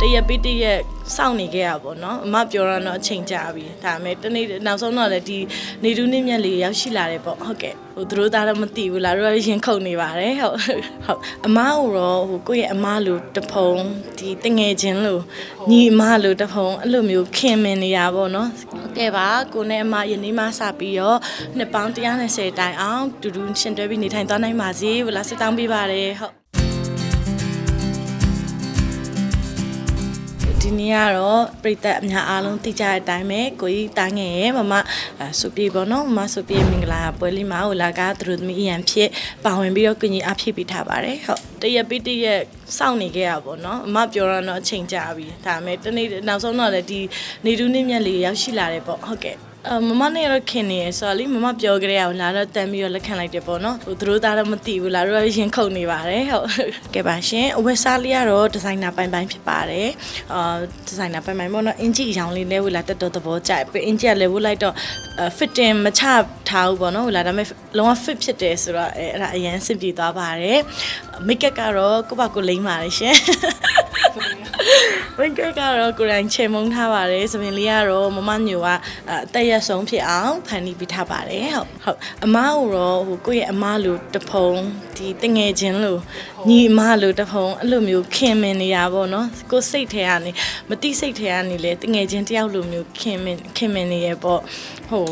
တရက်ပြီးတရက်စောင့်နေခဲ့ရပါတော့အမပြောရတော့အချိန်ကြာပြီဒါပေမဲ့တနေ့နောက်ဆုံးတော့လည်းဒီနေတူးနေမြက်လေးရောက်ရှိလာတယ်ပေါ့ဟုတ်ကဲ့ဟိုသူတို့သားတော့မသိဘူးလားတို့ကရင်ခုန်နေပါတယ်ဟုတ်ဟုတ်အမကိုတော့ဟိုကိုယ့်ရဲ့အမလိုတဖုံဒီတငယ်ချင်းလိုညီအမလိုတဖုံအဲ့လိုမျိုးခင်မင်နေရပါတော့ဟုတ်ကဲ့ပါကိုနဲ့အမယနေ့မှစပြီးတော့နှစ်ပေါင်း120တိုင်အောင်တူတူရှင်တွဲပြီးနေထိုင်သွားနိုင်ပါစေဘလာစစ်တောင်းပေးပါတယ်ဟုတ် ဒီနေ့ကတော့ပြည်သက်အများအားလုံးသိကြတဲ့အတိုင်းပဲကိုကြီးတားငယ်ရဲ့မမအဲစုပြေပေါ့နော်မမစုပြေမင်္ဂလာပွဲလေးမှာဟိုလာကသူတို့သမီးအရန်ဖြစ်ပါဝင်ပြီးတော့ကိုကြီးအဖြစ်ပေးထားပါတယ်ဟုတ်တရက်ပြီးတရက်စောင့်နေခဲ့ရပါတော့အမပြောရတော့အချိန်ကြာပြီဒါပေမဲ့တနေ့နောက်ဆုံးတော့လည်းဒီနေတူးနေမြက်လေးရောက်ရှိလာတယ်ပေါ့ဟုတ်ကဲ့ အမမနဲ့ရခင်နေရဆိုတော့လေမမပြောကြရအောင်လာတော့တန်ပြီးတော့လက်ခံလိုက်တယ်ပေါ့နော်ဟိုသူတို့သားတော့မသိဘူးလားတို့ကရင်ခုန်နေပါတယ်ဟုတ်ကဲပါရှင်အဝက်စားလေးကတော့ဒီဇိုင်နာပိုင်ပိုင်ဖြစ်ပါတယ်အာဒီဇိုင်နာပိုင်ပိုင်ပေါ့နော်အင်ဂျီအရောင်လေးလဲဝလာတက်တော့သဘောကျတယ်ပြီးအင်ဂျီကလဲဝလိုက်တော့ fitting မချထားဘူးပေါ့နော်ဟိုလာဒါပေမဲ့လုံးဝ fit ဖြစ်တယ်ဆိုတော့အဲအဲ့ဒါအရင်စင်ပြေသွားပါတယ်မိတ်ကပ်ကတော့ကိုယ့်ဘာကိုလိမ့်ပါတယ်ရှင် ဝင်းကကတော့ကိုယ်တိုင်ချေမုန်းထားပါတယ်သပင်လေးကတော့မမညိုကအတက်ရက်ဆုံးဖြစ်အောင်ဖန်တီးပေးထားပါတယ်ဟုတ်ဟုတ်အမားကိုတော့ဟိုကိုယ့်ရဲ့အမားလိုတဖုံဒီတငယ်ချင်းလိုညီအမားလိုတဖုံအဲ့လိုမျိုးခင်မင်နေရပါတော့ကိုယ်စိတ်ထဲကနေမတိစိတ်ထဲကနေလေတငယ်ချင်းတယောက်လိုမျိုးခင်မင်ခင်မင်နေရပေါ့ဟို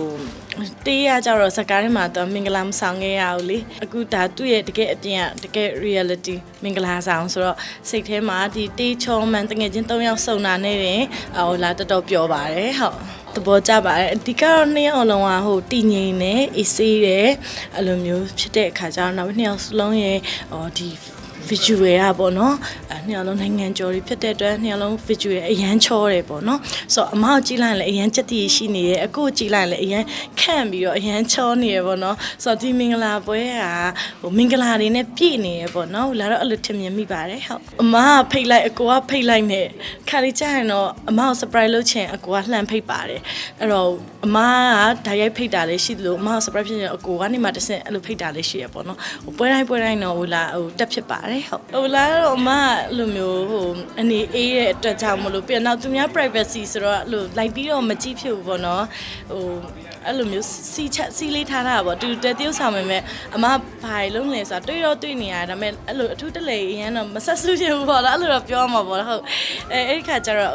တေးရကြတော့စကားထဲမှာတော့မင်္ဂလာမဆောင်ခဲ့ရဘူးလေအခုဒါသူ့ရဲ့တကယ်အပြင်ကတကယ် reality မင်္ဂလာဆောင်ဆိုတော့စိတ်ထဲမှာဒီတေးချောမှန်တငယ်ချင်း၃ယောက်စုံတာနဲ့တင်ဟိုလာတော်တော်ပျော်ပါတယ်ဟုတ်သဘောကျပါတယ်အဓိကတော့နှစ်ယောက်လုံးကဟိုတည်ငြိမ်နေအေးဆေးတယ်အဲ့လိုမျိုးဖြစ်တဲ့အခါကျတော့နောက်နှစ်ယောက်စလုံးရဲ့ဟိုဒီ visual ရပေါ့နော်အဲ နှစ်ယောက်လုံးနိုင်ငံကျော်တွေဖြစ်တဲ့အတွက်နှစ်ယောက်လုံး visual အရန်ချောတယ်ပေါ့နော်ဆိုတော့အမကိုကြည့်လိုက်ရင်လည်းအရန်ချက်တည်ရှိနေရဲ့အကိုကိုကြည့်လိုက်ရင်လည်းအရန်ခန့်ပြီးတော့အရန်ချောနေရပေါ့နော်ဆိုတော့ဒီမင်္ဂလာပွဲကဟိုမင်္ဂလာတွေနဲ့ပြည့်နေရပေါ့နော်လာတော့အဲ့လိုထင်မြင်မိပါတယ်ဟုတ်အမကဖိတ်လိုက်အကိုကဖိတ်လိုက်နဲ့ခါလေးကြာရင်တော့အမကို surprise လုပ်ချင်အကိုကလှမ်းဖိတ်ပါတယ်အဲ့တော့အမကဓာတ်ရိုက်ဖိတ်တာလည်းရှိသလိုအမကို surprise ဖြစ်ရင်အကိုကနေမှတစ်ဆင့်အဲ့လိုဖိတ်တာလည်းရှိရပေါ့နော်ဟိုပွဲတိုင်းပွဲတိုင်းတော့ဟိုလာဟိုတက်ဖြစ်ပါတယ်ဟုတ်ဟိုလာတော့အမကအဲ့လိုမျိုးဟိုအနေအေးတဲ့အတွက်ကြောင့်မလို့ပြန်တော့သူများ privacy ဆိုတော့အဲ့လိုလိုက်ပြီးတော့မကြည့်ဖြစ်ဘူးပေါ့နော်ဟိုအဲ့လိုမျိုးစီချက်စီလေးထားတာပေါ့တူတဲတယောက်ဆောင်မယ်မဲ့အမဘာလုံးလဲဆိုတော့တွေ့တော့တွေ့နေရတာဒါပေမဲ့အဲ့လိုအထူးတလေအရင်တော့မဆက်စုချင်ဘူးပေါ့နော်အဲ့လိုတော့ပြောမှာပေါ့ဟုတ်အဲအဲ့ဒီခါကျတော့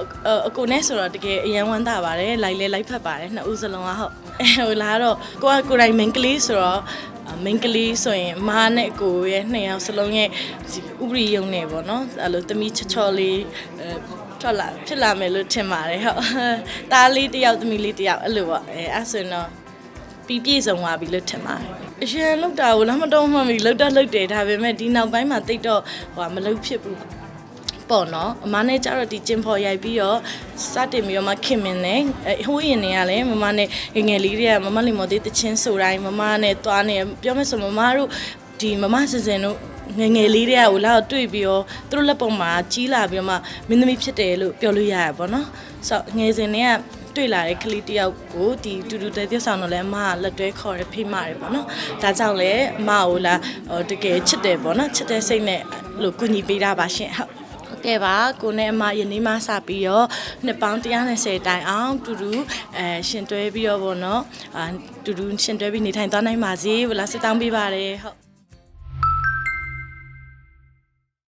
အကိုနဲ့ဆိုတော့တကယ်အရန်ဝမ်းသာပါတယ်လိုက်လဲလိုက်ဖက်ပါတယ်နှစ်ဦးစလုံးကဟုတ်အဲဟိုလာတော့ကိုကကိုယ်တိုင် main ကလေးဆိုတော့ မင်္ဂလီဆိုရင်မာနဲ့ကိုရဲ့နှစ်ယောက်စလုံးရဲ့ဥပရိယုံနေပေါ့နော်အဲ့လိုတမီချောချောလေးအဲထွက်လာဖြစ်လာမယ်လို့ထင်ပါတယ်ဟုတ်တားလေးတစ်ယောက်သမီးလေးတစ်ယောက်အဲ့လိုပေါ့အဲအဲ့ဆိုရင်တော့ပြီးပြည့်စုံသွားပြီလို့ထင်ပါတယ်အရှင်လောက်တာကိုလမ်းမတော်မှမီလောက်တော့လောက်တယ်ဒါပေမဲ့ဒီနောက်ပိုင်းမှာတိတ်တော့ဟိုမလောက်ဖြစ်ဘူး ပေါ့နော်အမနဲ့ကြတော့ဒီကျင်ဖော်ရိုက်ပြီးတော့စတင်ပြီးတော့မှခင်မင်နေဟိုးရင်နေရလဲမမနဲ့ငယ်ငယ်လေးတွေကမမလီမော်သေးတချင်းဆိုတိုင်းမမနဲ့သွားနေပြောမယ်ဆိုမမတို့ဒီမမစင်စင်တို့ငယ်ငယ်လေးတွေကဟိုလာတွေ့ပြီးတော့သူတို့လက်ပေါ်မှာကြီးလာပြီးတော့မှမင်းသမီးဖြစ်တယ်လို့ပြောလို့ရရပါတော့ဆိုတော့ငယ်စဉ်တွေကတွေ့လာတဲ့ကလေးတယောက်ကိုဒီတူတူတဲတက်ဆောင်တော့လဲအမကလက်တွဲခေါ်ရဖိမတယ်ပေါ့နော်ဒါကြောင့်လဲအမကိုလာဟိုတကယ်ချစ်တယ်ပေါ့နော်ချစ်တဲ့စိတ်နဲ့လို့ကူညီပေးတာပါရှင်ဟုတ်ဟုတ် ကဲ့ပါကိုနဲ့အမယနေ့မှစပြီးတော့နှစ်ပေါင်း120တိုင်အောင်တူတူအဲရှင်တွဲပြီးတော့ဗောနော်အာတူတူရှင်တွဲပြီးနေထိုင်သွားနိုင်ပါစေဘလာစစ်တောင်းပေးပါတယ်ဟုတ်